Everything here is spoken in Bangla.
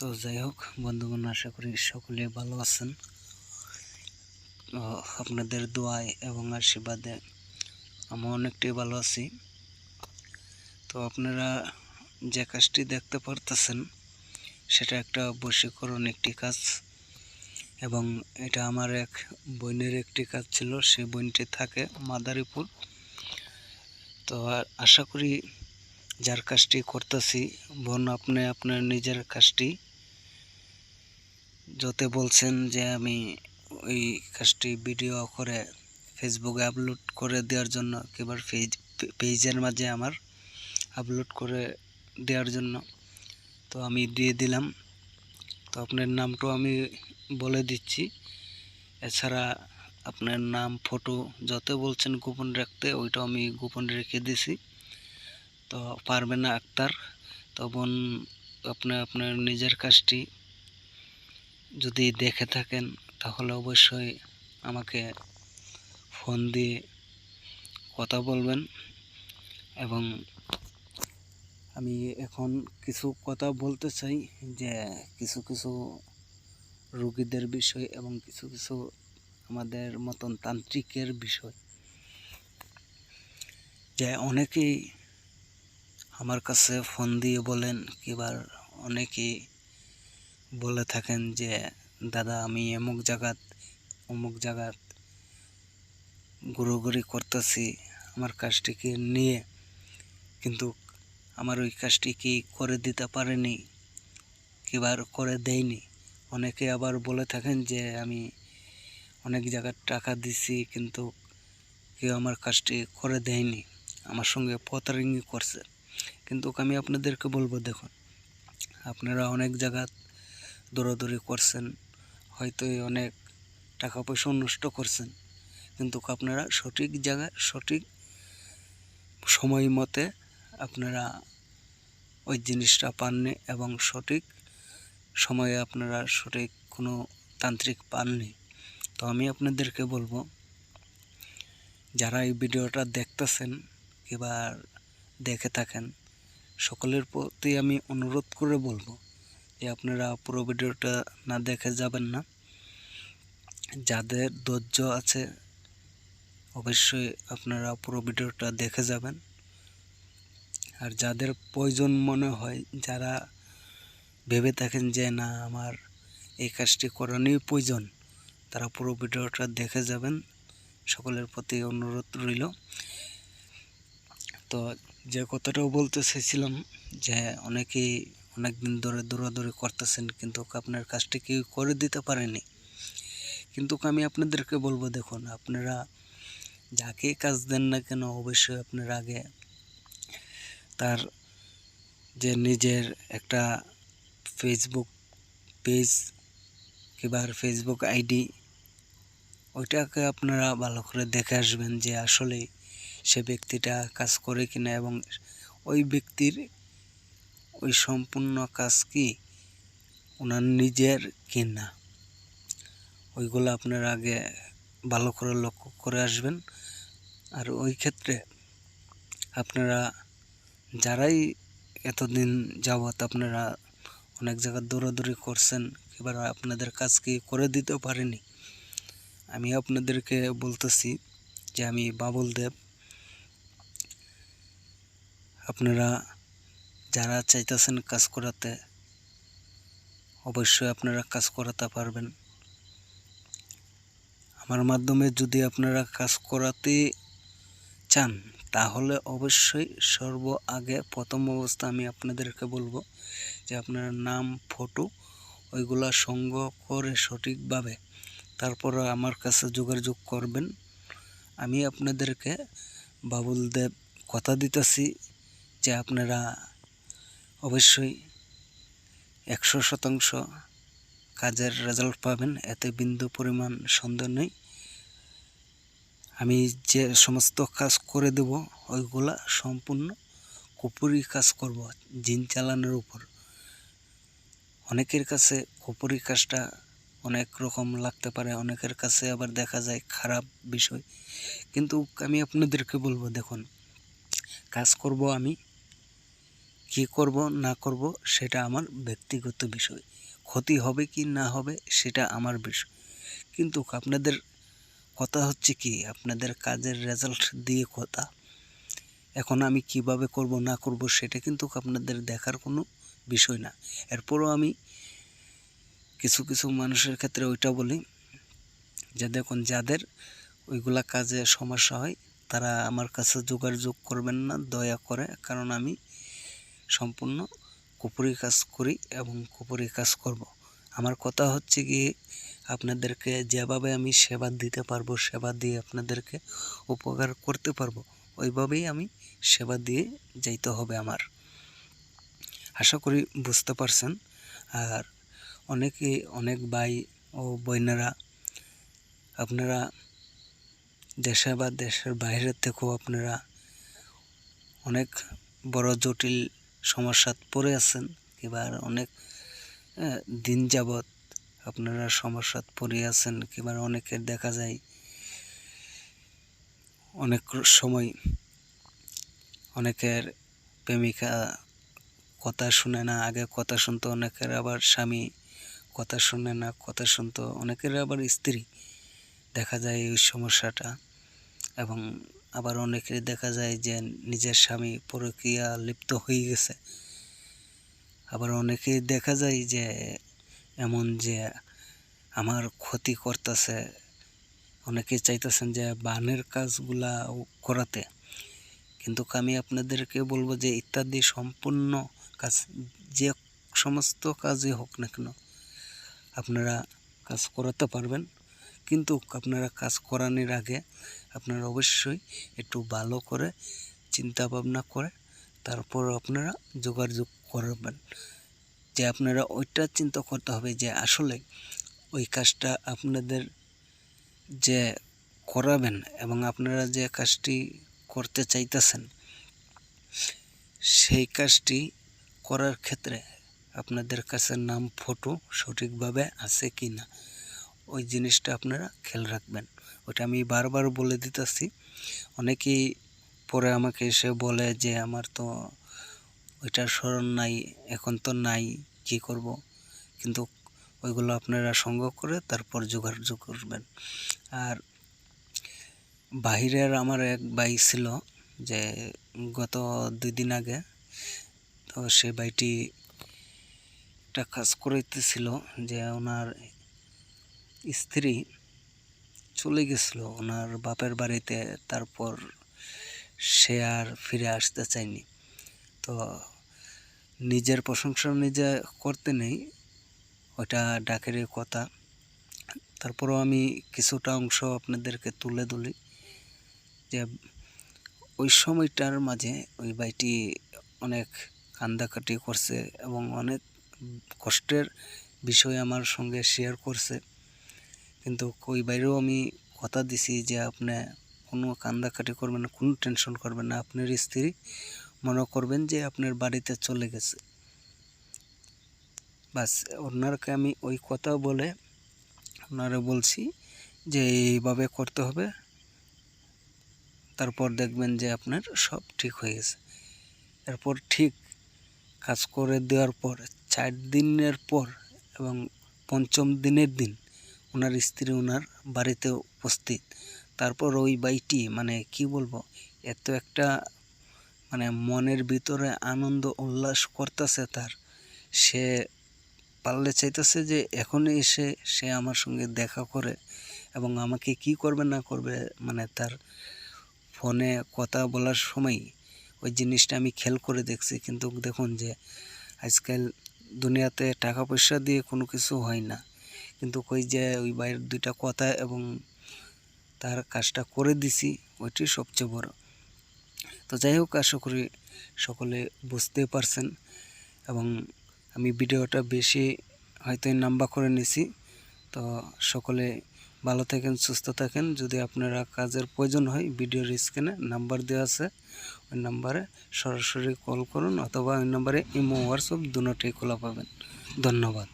তো যাই হোক, বন্ধুগণ, আশা করি সকলে ভালো আছেন। আপনাদের দোয়ায় এবং আশীর্বাদে আমি অনেকটাই ভালো আছি। তো আপনারা যে কাজটি দেখতে পারতেছেন, সেটা একটা বশীকরণ একটি কাজ এবং এটা আমার এক বোনের একটি কাজ ছিল সেই বোনটি থাকে মাদারীপুর। তো আশা করি যার কাজটি করতেছি, বোন আপনি আপনার নিজের কাজটি যতে বলছেন যে আমি ওই কাজটি ভিডিও করে ফেসবুকে আপলোড করে দেওয়ার জন্য, কিংবা পেজ, পেজের মাঝে আমার আপলোড করে দেওয়ার জন্য। তো আমি দিয়ে দিলাম। তো আপনার নামটাও আমি বলে দিচ্ছি। এছাড়া আপনার নাম, ফটো যত বলছেন গোপন রাখতে, ওইটাও আমি গোপন রেখে দিছি। তো পারবে না আক্তার তো বোন আপনি আপনার নিজের কাজটি যদি দেখে থাকেন, তাহলে অবশ্যই আমাকে ফোন দিয়ে কথা বলবেন। এবং আমি এখন কিছু কথা বলতে চাই যে, কিছু কিছু রোগীদের বিষয় এবং কিছু কিছু আমাদের মতন তান্ত্রিকের বিষয়। যে অনেকেই আমার কাছে ফোন দিয়ে বলেন কিবার অনেকেই বলে থাকেন যে, দাদা, আমি অমুক জায়গাত অমুক জায়গাত ঘুরোঘুরি করতেছি, আমার কাজটিকে নিয়ে? কিন্তু আমার ওই কাজটি কি করে দিতে পারেনি? কিবার করে দেয়নি? অনেকে আবার বলে থাকেন যে, আমি অনেক জায়গার টাকা দিছি, কিন্তু কেউ আমার কাজটি করে দেয়নি। আমার সঙ্গে প্রতারণি করছে। কিন্তু আমি আপনাদেরকে বলব, দেখুন, আপনারা অনেক জায়গা দৌড়াদৌড়ি করছেন, হয়তো অনেক টাকা পয়সা নষ্ট করছেন। কিন্তু আপনারা সঠিক জায়গায় সঠিক সময় মতে আপনারা ওই জিনিসটা পাননি এবং সঠিক সময়ে আপনারা সঠিক কোনো তান্ত্রিক পাননি। তো আমি আপনাদেরকে বলব, যারা এই ভিডিওটা দেখতেছেন কিংবা দেখে থাকেন, সকলের প্রতি আমি অনুরোধ করে বলব আপনারা পুরো ভিডিওটা না দেখে যাবেন না। যাদের ধৈর্য আছে, অবশ্যই আপনারা পুরো ভিডিওটা দেখে যাবেন। আর যাদের প্রয়োজন মনে হয়, যারা ভেবে থাকেন যে, না, আমার এই কাজটি করানোই প্রয়োজন, তারা পুরো ভিডিওটা দেখে যাবেন। সকলের প্রতি অনুরোধ রইল। তো যে কথাটাও বলতে চাইছিলাম যে, অনেকেই অনেক দিন ধরে দৌড়াদৌড়ি করতেছেন, কিন্তু আপনার কাজটি কেউ করে দিতে পারেনি। কিন্তু আমি আপনাদেরকে বলব, দেখুন, আপনারা যাকে কাজ দেন না কেন, অবশ্যই আপনার আগে তার যে নিজের একটা ফেসবুক পেজ কিংবা ফেসবুক আইডি ওইটাকে আপনারা ভালো করে দেখে আসবেন যে আসলে সে ব্যক্তিটা কাজ করে কিনা এবং ওই ব্যক্তির ওই সম্পূর্ণ কাজ কি? ওনার নিজের কিনা? ওইগুলো আপনারা আগে ভালো করে লক্ষ্য করে আসবেন। আর ওই ক্ষেত্রে আপনারা যারাই এতদিন যাবৎ আপনারা অনেক জায়গায় দৌড়াদৌড়ি করছেন, এবার আপনাদের কাজ কি করে দিতে পারেনি? আমি আপনাদেরকে বলতেছি যে আমি বাবুল দেব। আপনারা যারা চাইতেছেন কাজ করাতে, অবশ্যই আপনারা কাজ করাতে পারবেন। আমার মাধ্যমে যদি আপনারা কাজ করাতে চান, তাহলে অবশ্যই সর্ব আগে প্রথম অবস্থা আমি আপনাদেরকে বলব যে আপনার নাম, ফটো, ওইগুলা সংগ্রহ করে সঠিকভাবে তারপর আমার কাছে যোগাযোগ করবেন। আমি আপনাদেরকে বাবুল দেব কথা দিতেছি যে আপনারা অবশ্যই একশো শতাংশ কাজের রেজাল্ট পাবেন, এতে বিন্দু পরিমাণ সন্দেহ নেই। আমি যে সমস্ত কাজ করে দেব, ওইগুলা সম্পূর্ণ কুপুরি কাজ করব, জিন চালানোর উপর। অনেকের কাছে কুপুরি কাজটা অনেক রকম লাগতে পারে, অনেকের কাছে আবার দেখা যায় খারাপ বিষয়। কিন্তু আমি আপনাদেরকে বলব, দেখুন, কাজ করব আমি কি করব, না করব, সেটা আমার ব্যক্তিগত বিষয়। ক্ষতি হবে কি না হবে, সেটা আমার বিষয়। কিন্তু আপনাদের কথা হচ্ছে কি, আপনাদের কাজের রেজাল্ট দিয়ে কথা। এখন আমি কীভাবে করব, না করব, সেটা কিন্তু আপনাদের দেখার কোনো বিষয় না। এরপরও আমি কিছু কিছু মানুষের ক্ষেত্রে ওইটা বলি যে, দেখুন, যাদের ওইগুলা কাজে সমস্যা হয়, তারা আমার কাছে যোগাযোগ করবেন না, দয়া করে। কারণ আমি সম্পূর্ণ কুপুরি কাজ করি এবং কুপুরি কাজ করব। আমার কথা হচ্ছে কি, আপনাদেরকে যেভাবে আমি সেবা দিতে পারব, সেবা দিয়ে আপনাদেরকে উপকার করতে পারব, ওইভাবেই আমি সেবা দিয়ে যাইতে হবে আমার আশা করি বুঝতে পারছেন আর অনেকে, অনেক ভাই ও বোনেরা, আপনারা দেশে বা দেশের বাইরের থেকেও আপনারা অনেক বড় জটিল সমস্যাত পড়ে আছেন এবার অনেক দিন যাবৎ আপনারা সমস্যাত পড়ে আছেন কিংবা অনেকের দেখা যায় অনেক সময় অনেকের প্রেমিকা কথা শুনে না, আগে কথা শুনতো অনেকের, আবার স্বামী কথা শুনে না, কথা শুনতো অনেকের, আবার স্ত্রী দেখা যায় ওই সমস্যাটা এবং আবার অনেকের দেখা যায় যে নিজের স্বামী পরকীয়া লিপ্ত হয়ে গেছে। আবার অনেকেই দেখা যায় যে এমন যে আমার ক্ষতি করতেছে, অনেকে চাইতেছেন যে বানের কাজগুলা করাতে। কিন্তু আমি আপনাদেরকে বলব যে ইত্যাদি সম্পূর্ণ কাজ, যে সমস্ত কাজই হোক না কেন, আপনারা কাজ করাতে পারবেন। কিন্তু আপনারা কাজ করানোর আগে আপনারা অবশ্যই একটু ভালো করে চিন্তা ভাবনা করে তারপর আপনারা যোগাযোগ করবেন। যে আপনারা ওইটা চিন্তা করতে হবে যে আসলে ওই কাজটা আপনাদের যে করাবেন এবং আপনারা যে কাজটি করতে চাইতেছেন, সেই কাজটি করার ক্ষেত্রে আপনাদের কাছে নাম, ফটো সঠিকভাবে আছে কি না ওই জিনিসটা আপনারা খেয়াল রাখবেন। ওটা আমি বারবার বলে দিতেছি। অনেকেই পরে আমাকে এসে বলে যে, আমার তো ওইটার স্মরণ নাই, এখন তো নাই, কি করব? কিন্তু ওইগুলো আপনারা সংগ্রহ করে তারপর যোগাযোগ করবেন। আর বাহিরের আমার এক ভাই ছিল যে, গত দুই দিন আগে তো সে ভাইটি একটা কাজ করাইতেছিল যে, ওনার স্ত্রী চলে গেছিল। ওনার বাপের বাড়িতে তারপর সে আর ফিরে আসতে চায়নি। তো নিজের প্রশংসা নিজে করতে নেই ওটা ডাকের কথা। তারপরও আমি কিছুটা অংশ আপনাদেরকে তুলে ধরি যে ওই সময়টার মাঝে ওই বাইটি অনেক কান্দাকাটি করছে এবং অনেক কষ্টের বিষয় আমার সঙ্গে শেয়ার করছে। কিন্তু ওই বাইরেও আমি কথা দিছি যে আপনি কোনো কান্দাকাটি করবেন না, কোনো টেনশন করবেন না। আপনার স্ত্রী মনে করবেন যে আপনার বাড়িতে চলে গেছে। বাস, ওনারকে আমি ওই কথা বলে ওনারা বলছি যে এইভাবে করতে হবে, তারপর দেখবেন যে আপনার সব ঠিক হয়ে গেছে। এরপর ঠিক কাজ করে দেওয়ার পর, চার দিনের পর এবং পঞ্চম দিনের দিন ওনার স্ত্রী ওনার বাড়িতে উপস্থিত। তারপর ওই বাইটি মানে কি বলব, এত একটা মানে মনের ভিতরে আনন্দ উল্লাস করতেছে তার। সে পারলে চাইতেছে যে এখনই এসে সে আমার সঙ্গে দেখা করে এবং আমাকে কি করবে না করবে মানে তার ফোনে কথা বলার সময় ওই জিনিসটা আমি খেয়াল করে দেখছি। কিন্তু দেখুন যে আজকাল দুনিয়াতে টাকা পয়সা দিয়ে কোনো কিছু হয় না। কিন্তু কই যে ওই বাইরের দুইটা কথা এবং তার কাজটা করে দিছি ওইটি সবচেয়ে বড়। তো যাই হোক, আশা করি সকলে বুঝতে পারছেন এবং আমি ভিডিওটা বেশি হয়তো নাম্বা করে নিছি। তো সকলে ভালো থাকেন, সুস্থ থাকেন। যদি আপনারা কাজের প্রয়োজন হয়, ভিডিওর স্ক্রিনে নাম্বার দেওয়া আছে, ওই নাম্বারে সরাসরি কল করুন অথবা ওই নাম্বারে ইমো, হোয়াটসঅ্যাপ, দুটোই খোলা পাবেন। ধন্যবাদ।